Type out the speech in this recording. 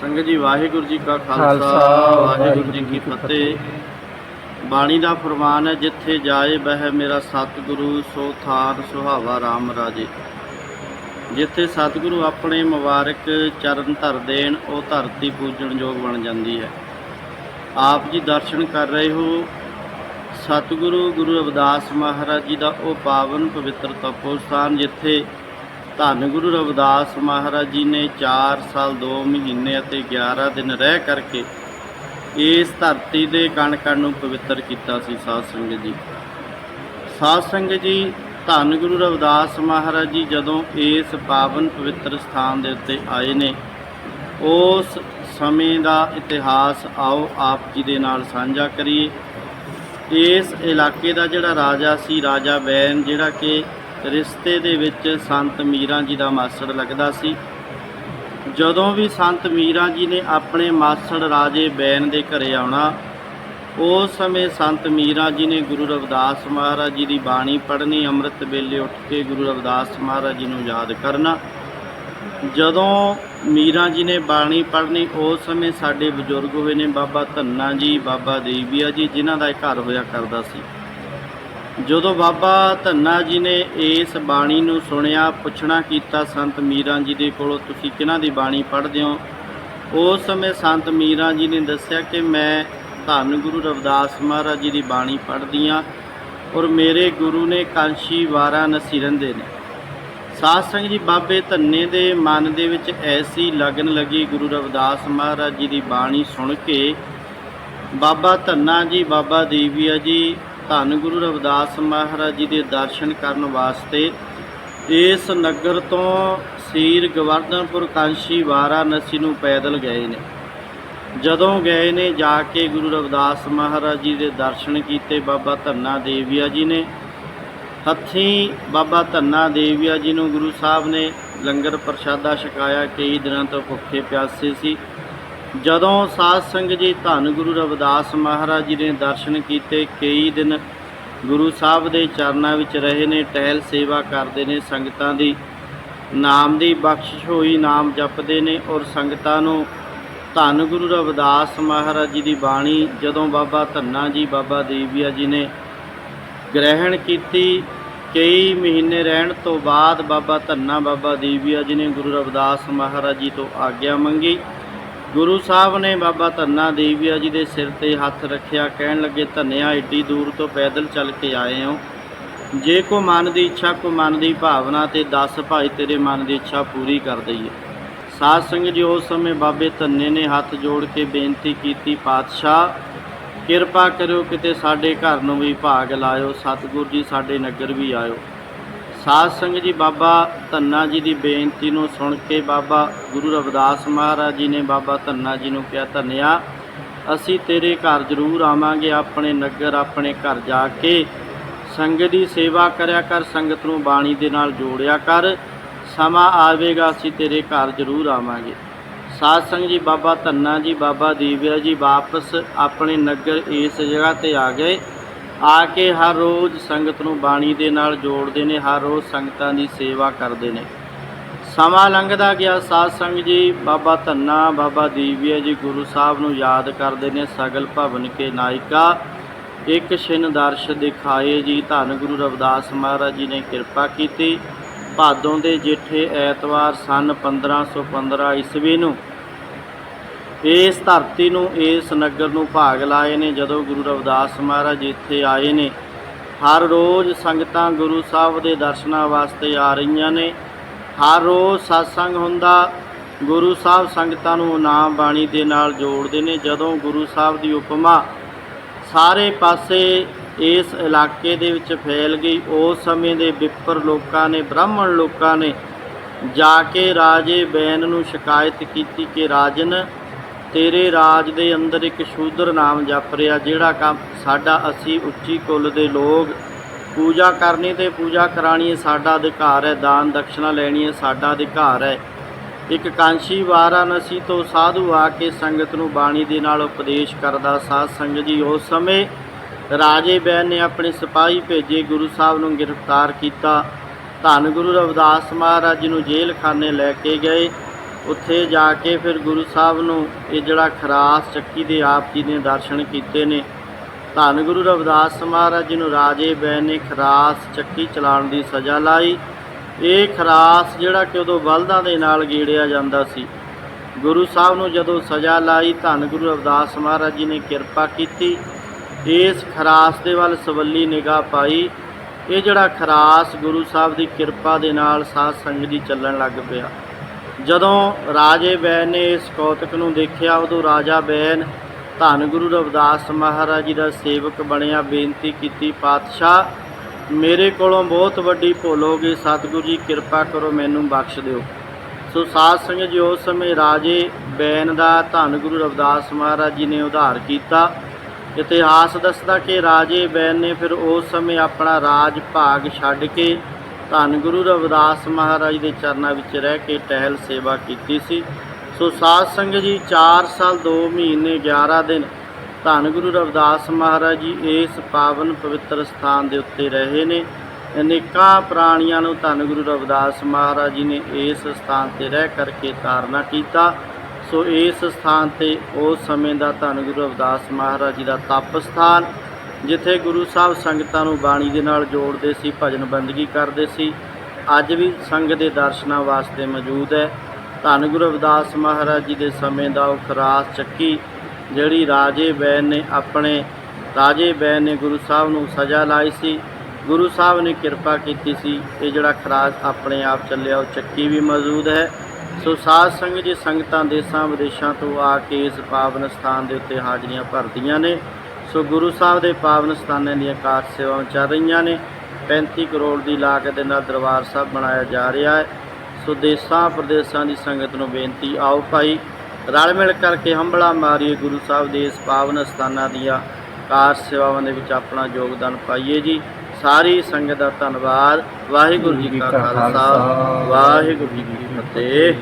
ਸੰਗਤ ਜੀ ਵਾਹਿਗੁਰੂ ਜੀ ਕਾ ਖਾਲਸਾ ਵਾਹਿਗੁਰੂ ਜੀ ਕੀ ਫਤਿਹ। ਬਾਣੀ ਦਾ ਫਰਮਾਨ ਹੈ ਜਿੱਥੇ ਜਾਏ ਬਹਿ ਮੇਰਾ ਸਤਿਗੁਰੂ ਸੋ ਥਾਨ ਸੁਹਾਵਾ RAM ਰਾਜੇ। ਜਿੱਥੇ ਸਤਿਗੁਰੂ ਆਪਣੇ ਮੁਬਾਰਕ ਚਰਨ ਧਰ ਦੇਣ ਉਹ ਧਰਤੀ ਪੂਜਣ ਯੋਗ ਬਣ ਜਾਂਦੀ ਹੈ। ਆਪ ਜੀ ਦਰਸ਼ਨ ਕਰ ਰਹੇ ਹੋ। ਸਤਿਗੁਰੂ ਗੁਰੂ ਰਵਿਦਾਸ ਮਹਾਰਾਜ ਜੀ ਦਾ ਉਹ ਪਾਵਨ ਪਵਿੱਤਰ ਤਪੋ ਸਥਾਨ ਜਿੱਥੇ ਧੰਨ ਗੁਰੂ ਰਵਿਦਾਸ ਮਹਾਰਾਜ ਜੀ ਨੇ 4 ਸਾਲ 2 ਮਹੀਨੇ ਅਤੇ 11 ਦਿਨ ਰਹਿ ਕਰਕੇ ਇਸ ਧਰਤੀ ਦੇ ਕਣ ਕਣ ਨੂੰ ਪਵਿੱਤਰ ਕੀਤਾ ਸੀ ਸਾਧ ਸੰਗਤ ਜੀ। ਸਾਧ ਸੰਗਤ ਜੀ, ਧੰਨ ਗੁਰੂ ਰਵਿਦਾਸ ਮਹਾਰਾਜ ਜੀ ਜਦੋਂ ਇਸ ਪਾਵਨ ਪਵਿੱਤਰ ਸਥਾਨ ਦੇ ਉੱਤੇ ਆਏ ਨੇ, ਉਸ ਸਮੇਂ ਦਾ ਇਤਿਹਾਸ ਆਓ ਆਪ ਜੀ ਦੇ ਨਾਲ ਸਾਂਝਾ ਕਰੀਏ। ਇਸ ਇਲਾਕੇ ਦਾ ਜਿਹੜਾ ਰਾਜਾ ਸੀ, ਰਾਜਾ ਬੈਨ ਜਿਹੜਾ ਕਿ ਰਿਸ਼ਤੇ ਦੇ ਵਿੱਚ ਸੰਤ ਮੀਰਾਂ ਜੀ ਦਾ ਮਾਸੜ ਲੱਗਦਾ ਸੀ। ਜਦੋਂ ਵੀ ਸੰਤ ਮੀਰਾਂ ਜੀ ਨੇ ਆਪਣੇ ਮਾਸੜ ਰਾਜੇ ਬੈਨ ਦੇ ਘਰੇ ਆਉਣਾ, ਉਸ ਸਮੇਂ ਸੰਤ ਮੀਰਾਂ ਜੀ ਨੇ ਗੁਰੂ ਰਵਿਦਾਸ ਮਹਾਰਾਜ ਜੀ ਦੀ ਬਾਣੀ ਪੜ੍ਹਨੀ, ਅੰਮ੍ਰਿਤ ਵੇਲੇ ਉੱਠ ਕੇ ਗੁਰੂ ਰਵਿਦਾਸ ਮਹਾਰਾਜ ਜੀ ਨੂੰ ਯਾਦ ਕਰਨਾ। ਜਦੋਂ ਮੀਰਾਂ ਜੀ ਨੇ ਬਾਣੀ ਪੜ੍ਹਨੀ, ਉਸ ਸਮੇਂ ਸਾਡੇ ਬਜ਼ੁਰਗ ਹੋਏ ਨੇ ਬਾਬਾ ਧੰਨਾ ਜੀ, ਬਾਬਾ ਦੇਵੀਆ ਜੀ, ਜਿਨ੍ਹਾਂ ਦਾ ਇਹ ਘਰ ਹੋਇਆ ਕਰਦਾ ਸੀ। ਜਦੋਂ ਬਾਬਾ ਧੰਨਾ ਜੀ ਨੇ ਇਸ ਬਾਣੀ ਨੂੰ ਸੁਣਿਆ, ਪੁੱਛਣਾ ਕੀਤਾ, ਸੰਤ ਮੀਰਾਂ ਜੀ ਦੇ ਕੋਲੋਂ, ਤੁਸੀਂ ਕਿਹਨਾਂ ਦੀ ਬਾਣੀ ਪੜ੍ਹਦੇ ਹੋ? ਉਸ ਸਮੇਂ ਸੰਤ ਮੀਰਾਂ ਜੀ ਨੇ ਦੱਸਿਆ ਕਿ ਮੈਂ ਧੰਨ ਗੁਰੂ ਰਵਿਦਾਸ ਮਹਾਰਾਜ ਜੀ ਦੀ ਬਾਣੀ ਪੜ੍ਹਦੀ ਹਾਂ ਔਰ ਮੇਰੇ ਗੁਰੂ ਨੇ ਕਾਂਸ਼ੀ ਵਾਰਾਣਸੀ ਰਹਿੰਦੇ ਨੇ। ਸਾਧ ਸੰਗਤ ਜੀ, ਬਾਬੇ ਧੰਨੇ ਦੇ ਮਨ ਦੇ ਵਿੱਚ ਐਸੀ ਲਗਨ ਲੱਗੀ ਗੁਰੂ ਰਵਿਦਾਸ ਮਹਾਰਾਜ ਜੀ ਦੀ ਬਾਣੀ ਸੁਣ ਕੇ। ਬਾਬਾ ਧੰਨਾ ਜੀ, ਬਾਬਾ ਦੇਵੀਆ ਜੀ ਧੰਨ ਗੁਰੂ ਰਵਿਦਾਸ ਮਹਾਰਾਜ ਜੀ ਦੇ ਦਰਸ਼ਨ ਕਰਨ ਵਾਸਤੇ ਇਸ ਨਗਰ ਤੋਂ ਸੀਰ ਗਵਰਧਨਪੁਰ ਕਾਂਸ਼ੀ ਵਾਰਾਣਸੀ ਨੂੰ ਪੈਦਲ ਗਏ ਨੇ। ਜਦੋਂ ਗਏ ਨੇ, ਜਾ ਕੇ ਗੁਰੂ ਰਵਿਦਾਸ ਮਹਾਰਾਜ ਜੀ ਦੇ ਦਰਸ਼ਨ ਕੀਤੇ, ਬਾਬਾ ਧੰਨਾ ਦੇਵੀਆ ਜੀ ਨੇ। ਹੱਥੀਂ ਬਾਬਾ ਧੰਨਾ ਦੇਵੀਆ ਜੀ ਨੂੰ ਗੁਰੂ ਸਾਹਿਬ ਨੇ ਲੰਗਰ ਪ੍ਰਸ਼ਾਦਾ ਛਕਾਇਆ। ਕਈ ਦਿਨਾਂ ਤੋਂ ਭੁੱਖੇ ਪਿਆਸੇ ਸੀ। ਜਦੋਂ ਸਾਧ ਸੰਗਤ ਜੀ ਧੰਨ ਗੁਰੂ ਰਵਿਦਾਸ ਮਹਾਰਾਜ ਜੀ ਨੇ ਦਰਸ਼ਨ ਕੀਤੇ, ਕਈ ਦਿਨ ਗੁਰੂ ਸਾਹਿਬ ਦੇ ਚਰਨਾਂ ਵਿੱਚ ਰਹੇ ਨੇ, ਟਹਿਲ ਸੇਵਾ ਕਰਦੇ ਨੇ, ਸੰਗਤਾਂ ਦੀ ਨਾਮ ਦੀ ਬਖਸ਼ਿਸ਼ ਹੋਈ, ਨਾਮ ਜਪਦੇ ਨੇ ਔਰ ਸੰਗਤਾਂ ਨੂੰ ਧੰਨ ਗੁਰੂ ਰਵਿਦਾਸ ਮਹਾਰਾਜ ਜੀ ਦੀ ਬਾਣੀ ਜਦੋਂ ਬਾਬਾ ਧੰਨਾ ਜੀ, ਬਾਬਾ ਦੇਵੀਆ ਜੀ ਨੇ ਗ੍ਰਹਿਣ ਕੀਤੀ, ਕਈ ਮਹੀਨੇ ਰਹਿਣ ਤੋਂ ਬਾਅਦ ਬਾਬਾ ਧੰਨਾ, ਬਾਬਾ ਦੇਵੀਆ ਜੀ ਨੇ ਗੁਰੂ ਰਵਿਦਾਸ ਮਹਾਰਾਜ ਜੀ ਤੋਂ ਆਗਿਆ ਮੰਗੀ। ਗੁਰੂ ਸਾਹਿਬ ਨੇ ਬਾਬਾ ਧੰਨਾ ਦੇਵੀਆ ਜੀ ਦੇ ਸਿਰ ਤੇ ਹੱਥ ਰੱਖਿਆ, ਕਹਿਣ ਲੱਗੇ, ਧੰਨਿਆ, ਏਡੀ ਦੂਰ ਤੋਂ ਪੈਦਲ ਚੱਲ ਕੇ ਆਏ ਹੋ। ਜੇ ਕੋ ਮਨ ਦੀ ਇੱਛਾ, ਕੋ ਮਨ ਦੀ ਭਾਵਨਾ ਤੇ 10 ਭਾਈ ਤੇਰੇ ਮਨ ਦੀ ਇੱਛਾ ਪੂਰੀ ਕਰ ਦਈਏ। ਸਾਧ ਸੰਗਤ ਜੀ, ਉਸ ਸਮੇਂ ਬਾਬੇ ਧੰਨੇ ਨੇ ਹੱਥ ਜੋੜ ਕੇ ਬੇਨਤੀ ਕੀਤੀ, ਪਾਤਸ਼ਾਹ, ਕਿਰਪਾ ਕਰਿਓ ਕਿਤੇ ਸਾਡੇ ਘਰ ਨੂੰ ਵੀ ਭਾਗ ਲਾਇਓ। ਸਤਿਗੁਰੂ ਜੀ ਸਾਡੇ ਨਗਰ ਵੀ ਆਇਓ। ਸਾਧ ਸੰਗਤ ਜੀ, ਬਾਬਾ ਧੰਨਾ ਜੀ ਦੀ ਬੇਨਤੀ ਨੂੰ ਸੁਣ ਕੇ ਬਾਬਾ ਗੁਰੂ ਰਵਿਦਾਸ ਮਹਾਰਾਜ ਜੀ ਨੇ ਬਾਬਾ ਧੰਨਾ ਜੀ ਨੂੰ ਕਿਹਾ, ਧੰਨਿਆ, ਅਸੀਂ ਤੇਰੇ ਘਰ ਜ਼ਰੂਰ ਆਵਾਂਗੇ, ਆਪਣੇ ਨਗਰ, ਆਪਣੇ ਘਰ ਜਾ ਕੇ। ਸੰਗਤ ਦੀ ਸੇਵਾ ਕਰਿਆ ਕਰ, ਸੰਗਤ ਨੂੰ ਬਾਣੀ ਦੇ ਨਾਲ ਜੋੜਿਆ ਕਰ। ਸਮਾਂ ਆਵੇਗਾ, ਅਸੀਂ ਤੇਰੇ ਘਰ ਜ਼ਰੂਰ ਆਵਾਂਗੇ। ਸਾਧ ਸੰਗਤ ਜੀ, ਬਾਬਾ ਧੰਨਾ ਜੀ, ਬਾਬਾ ਦੀਵਿਆ ਜੀ ਵਾਪਸ ਆਪਣੇ ਨਗਰ ਇਸ ਜਗ੍ਹਾ ਤੇ ਆ ਗਏ। ਆ ਕੇ ਹਰ ਰੋਜ਼ ਸੰਗਤ ਨੂੰ ਬਾਣੀ ਦੇ ਨਾਲ ਜੋੜਦੇ ਨੇ, ਹਰ ਰੋਜ਼ ਸੰਗਤਾਂ ਦੀ ਸੇਵਾ ਕਰਦੇ ਨੇ। ਸਮਾਂ ਲੰਘਦਾ ਗਿਆ ਸਾਧ ਸੰਗਤ ਜੀ, ਬਾਬਾ ਧੰਨਾ, ਬਾਬਾ ਦੀਵਿਆ ਜੀ ਗੁਰੂ ਸਾਹਿਬ ਨੂੰ ਯਾਦ ਕਰਦੇ ਨੇ, ਸਗਲ ਭਵਨ ਕੇ ਨਾਇਕਾ, ਇੱਕ ਛਿਨ ਦਰਸ਼ ਦਿਖਾਏ ਜੀ, ਧੰਨ ਗੁਰੂ ਰਵਿਦਾਸ ਮਹਾਰਾਜ ਜੀ ਨੇ ਕਿਰਪਾ ਕੀਤੀ। ਭਾਦੋਂ ਦੇ ਜੇਠੇ ਐਤਵਾਰ ਸਨ 1515 ਈਸਵੀ ਨੂੰ ਇਸ ਧਰਤੀ ਨੂੰ, ਇਸ ਨਗਰ ਨੂੰ ਭਾਗ ਲਾਏ ਨੇ ਜਦੋਂ ਗੁਰੂ ਰਵਿਦਾਸ ਮਹਾਰਾਜ ਇੱਥੇ ਆਏ ਨੇ। ਹਰ ਰੋਜ਼ ਸੰਗਤਾਂ ਗੁਰੂ ਸਾਹਿਬ ਦੇ ਦਰਸ਼ਨਾਂ ਵਾਸਤੇ ਆ ਰਹੀਆਂ ਨੇ। ਹਰ ਰੋਜ਼ satsang ਹੁੰਦਾ। ਗੁਰੂ ਸਾਹਿਬ ਸੰਗਤਾਂ ਨੂੰ ਨਾਮ ਬਾਣੀ ਦੇ ਨਾਲ ਜੋੜਦੇ ਨੇ। ਜਦੋਂ ਗੁਰੂ ਸਾਹਿਬ ਦੀ ਉਪਮਾ ਸਾਰੇ ਪਾਸੇ ਇਸ ਇਲਾਕੇ ਦੇ ਵਿੱਚ ਫੈਲ ਗਈ, ਉਸ ਸਮੇਂ ਦੇ ਵਿਪਰ ਲੋਕਾਂ ਨੇ, ਬ੍ਰਾਹਮਣ ਲੋਕਾਂ ਨੇ ਜਾ ਕੇ ਰਾਜੇ ਬੈਨ ਨੂੰ ਸ਼ਿਕਾਇਤ ਕੀਤੀ ਕਿ ਰਾਜਨ ਤੇਰੇ ਰਾਜ ਦੇ ਅੰਦਰ ਇੱਕ ਸ਼ੂਦਰ ਨਾਮ ਜਪ ਰਿਹਾ, ਜਿਹੜਾ ਕੰਮ ਸਾਡਾ ਅਸੀਂ ਉੱਚੀ ਕੁੱਲ ਦੇ ਲੋਕ ਪੂਜਾ ਕਰਨੀ ਤੇ ਪੂਜਾ ਕਰਾਣੀ ਸਾਡਾ ਅਧਿਕਾਰ ਹੈ, ਦਾਨ ਦਕਸ਼ਨਾ ਲੈਣੀ ਹੈ ਸਾਡਾ ਅਧਿਕਾਰ ਹੈ। ਇੱਕ ਕਾਂਸ਼ੀ ਵਾਰਾਣਸੀ ਤੋਂ ਸਾਧੂ ਆ ਕੇ ਸੰਗਤ ਨੂੰ ਬਾਣੀ ਦੇ ਨਾਲ ਉਪਦੇਸ਼ ਕਰਦਾ, ਸਾਧ ਸੰਗਤ ਜੀ ਉਸ ਸਮੇਂ ਰਾਜੇ ਬੈਨ ਨੇ ਆਪਣੇ ਸਿਪਾਹੀ ਭੇਜੇ, ਗੁਰੂ ਸਾਹਿਬ ਨੂੰ ਗ੍ਰਿਫਤਾਰ ਕੀਤਾ। ਧੰਨ ਗੁਰੂ ਰਵਿਦਾਸ ਮਹਾਰਾਜ ਜੀ ਨੂੰ ਜੇਲ੍ਹ ਖਾਨੇ ਲੈ ਕੇ ਗਏ। ਉੱਥੇ ਜਾ ਕੇ ਫਿਰ ਗੁਰੂ ਸਾਹਿਬ ਨੂੰ ਇਹ ਜਿਹੜਾ ਖਰਾਸ ਚੱਕੀ ਦੇ ਆਪ ਜੀ ਨੇ ਦਰਸ਼ਨ ਕੀਤੇ ਨੇ। ਧੰਨ ਗੁਰੂ ਰਵਿਦਾਸ ਮਹਾਰਾਜ ਜੀ ਨੂੰ ਰਾਜੇ ਬੈ ਨੇ ਖਰਾਸ ਚੱਕੀ ਚਲਾਉਣ ਦੀ ਸਜ਼ਾ ਲਾਈ। ਇਹ ਖਰਾਸ ਜਿਹੜਾ ਕਿ ਉਦੋਂ ਬਲਦਾਂ ਦੇ ਨਾਲ ਗੇੜਿਆ ਜਾਂਦਾ ਸੀ। ਗੁਰੂ ਸਾਹਿਬ ਨੂੰ ਜਦੋਂ ਸਜ਼ਾ ਲਾਈ, ਧੰਨ ਗੁਰੂ ਰਵਿਦਾਸ ਮਹਾਰਾਜ ਜੀ ਨੇ ਕਿਰਪਾ ਕੀਤੀ। ਇਸ ਖਰਾਸ ਦੇ ਵੱਲ ਸਵੱਲੀ ਨਿਗਾਹ ਪਾਈ। ਇਹ ਜਿਹੜਾ ਖਰਾਸ ਗੁਰੂ ਸਾਹਿਬ ਦੀ ਕਿਰਪਾ ਦੇ ਨਾਲ ਸਾਧ ਸੰਗਤ ਦੀ ਚੱਲਣ ਲੱਗ ਪਿਆ। ਜਦੋਂ ਰਾਜੇ ਬੈਨ ਨੇ ਇਸ ਕੌਤਕ ਨੂੰ ਦੇਖਿਆ, ਉਦੋਂ ਰਾਜਾ ਬੈਨ ਧੰਨ ਗੁਰੂ ਰਵਿਦਾਸ ਮਹਾਰਾਜ ਜੀ ਦਾ ਸੇਵਕ ਬਣਿਆ, ਬੇਨਤੀ ਕੀਤੀ, ਪਾਤਸ਼ਾਹ, ਮੇਰੇ ਕੋਲੋਂ ਬਹੁਤ ਵੱਡੀ ਭੁੱਲ ਹੋ ਗਈ। ਸਤਿਗੁਰੂ ਜੀ, ਕਿਰਪਾ ਕਰੋ, ਮੈਨੂੰ ਬਖਸ਼ ਦਿਓ। ਸੋ ਸਾਧ ਸੰਗਤ ਜੀ, ਉਸ ਸਮੇਂ ਰਾਜੇ ਬੈਨ ਦਾ ਧੰਨ ਗੁਰੂ ਰਵਿਦਾਸ ਮਹਾਰਾਜ ਜੀ ਨੇ ਉਧਾਰ ਕੀਤਾ। ਇਤਿਹਾਸ ਦੱਸਦਾ ਕਿ ਰਾਜੇ ਬੈਨ ਨੇ ਫਿਰ ਉਸ ਸਮੇਂ ਆਪਣਾ ਰਾਜ ਭਾਗ ਛੱਡ ਕੇ ਧੰਨ ਗੁਰੂ ਰਵਿਦਾਸ ਮਹਾਰਾਜ ਦੇ ਚਰਨਾਂ ਵਿੱਚ ਰਹਿ ਕੇ ਟਹਿਲ ਸੇਵਾ ਕੀਤੀ ਸੀ। ਸੋ ਸਾਧ ਸੰਗਤ ਜੀ 4 ਸਾਲ 2 ਮਹੀਨੇ 11 ਦਿਨ ਧੰਨ ਗੁਰੂ ਰਵਿਦਾਸ ਮਹਾਰਾਜ ਜੀ ਇਸ ਪਾਵਨ ਪਵਿੱਤਰ ਸਥਾਨ ਦੇ ਉੱਤੇ ਰਹੇ ਨੇ। ਅਨੇਕਾਂ ਪ੍ਰਾਣੀਆਂ ਨੂੰ ਧੰਨ ਗੁਰੂ ਰਵਿਦਾਸ ਮਹਾਰਾਜ ਜੀ ਨੇ ਇਸ ਸਥਾਨ ਤੇ ਰਹਿ ਕਰਕੇ ਤਾਰਨਾ ਕੀਤਾ। ਸੋ ਇਸ ਸਥਾਨ ਤੇ ਉਸ ਸਮੇਂ ਦਾ ਧੰਨ ਗੁਰੂ ਰਵਿਦਾਸ ਮਹਾਰਾਜ ਜੀ ਦਾ ਤਪ ਸਥਾਨ ਜਿੱਥੇ ਗੁਰੂ ਸਾਹਿਬ ਸੰਗਤਾਂ ਨੂੰ ਬਾਣੀ ਦੇ ਨਾਲ ਜੋੜਦੇ ਸੀ, ਭਜਨ ਬੰਦਗੀ ਕਰਦੇ ਸੀ, ਅੱਜ ਵੀ ਸੰਗ ਦੇ ਦਰਸ਼ਨਾਂ ਵਾਸਤੇ ਮੌਜੂਦ ਹੈ। ਧੰਨ ਗੁਰੂ ਰਵਿਦਾਸ ਮਹਾਰਾਜ ਜੀ ਦੇ ਸਮੇਂ ਦਾ ਉਹ ਖਰਾਸ ਚੱਕੀ, ਜਿਹੜੀ ਰਾਜੇ ਬੈਨ ਨੇ ਆਪਣੇ, ਰਾਜੇ ਬੈਨ ਨੇ ਗੁਰੂ ਸਾਹਿਬ ਨੂੰ ਸਜ਼ਾ ਲਾਈ ਸੀ। ਗੁਰੂ ਸਾਹਿਬ ਨੇ ਕਿਰਪਾ ਕੀਤੀ ਸੀ, ਇਹ ਜਿਹੜਾ ਖਰਾਸ ਆਪਣੇ ਆਪ ਚੱਲਿਆ, ਉਹ ਚੱਕੀ ਵੀ ਮੌਜੂਦ ਹੈ। ਸੋ ਸਾਧ ਸੰਗਤ ਜੀ ਸੰਗਤਾਂ ਦੇਸਾਂ, ਵਿਦੇਸ਼ਾਂ ਤੋਂ ਆ ਕੇ ਇਸ ਪਾਵਨ ਸਥਾਨ ਦੇ ਉੱਤੇ ਹਾਜ਼ਰੀਆਂ ਭਰਦੀਆਂ ਨੇ। ਸੋ ਗੁਰੂ ਸਾਹਿਬ ਦੇ ਪਾਵਨ ਸਥਾਨਾਂ ਦੀਆਂ ਕਾਰ ਸੇਵਾਵਾਂ ਚੱਲ ਰਹੀਆਂ ਨੇ। 35 ਕਰੋੜ ਦੀ ਲਾਗਤ ਦੇ ਨਾਲ ਦਰਬਾਰ ਸਾਹਿਬ ਬਣਾਇਆ ਜਾ ਰਿਹਾ ਹੈ। ਸੋ ਦੇਸਾਂ ਪ੍ਰਦੇਸਾਂ ਦੀ ਸੰਗਤ ਨੂੰ ਬੇਨਤੀ, ਆਓ ਭਾਈ, ਰਲ ਮਿਲ ਕਰਕੇ ਹੰਬਲਾ ਮਾਰੀਏ ਗੁਰੂ ਸਾਹਿਬ ਦੇ ਇਸ ਪਾਵਨ ਸਥਾਨਾਂ ਦੀਆਂ ਕਾਰ ਸੇਵਾਵਾਂ ਦੇ ਵਿੱਚ ਆਪਣਾ ਯੋਗਦਾਨ ਪਾਈਏ ਜੀ। ਸਾਰੀ ਸੰਗਤ ਦਾ ਧੰਨਵਾਦ। ਵਾਹਿਗੁਰੂ ਜੀ ਕਾ ਖਾਲਸਾ। ਵਾਹਿਗੁਰੂ ਜੀ ਕੀ ਫਤਿਹ।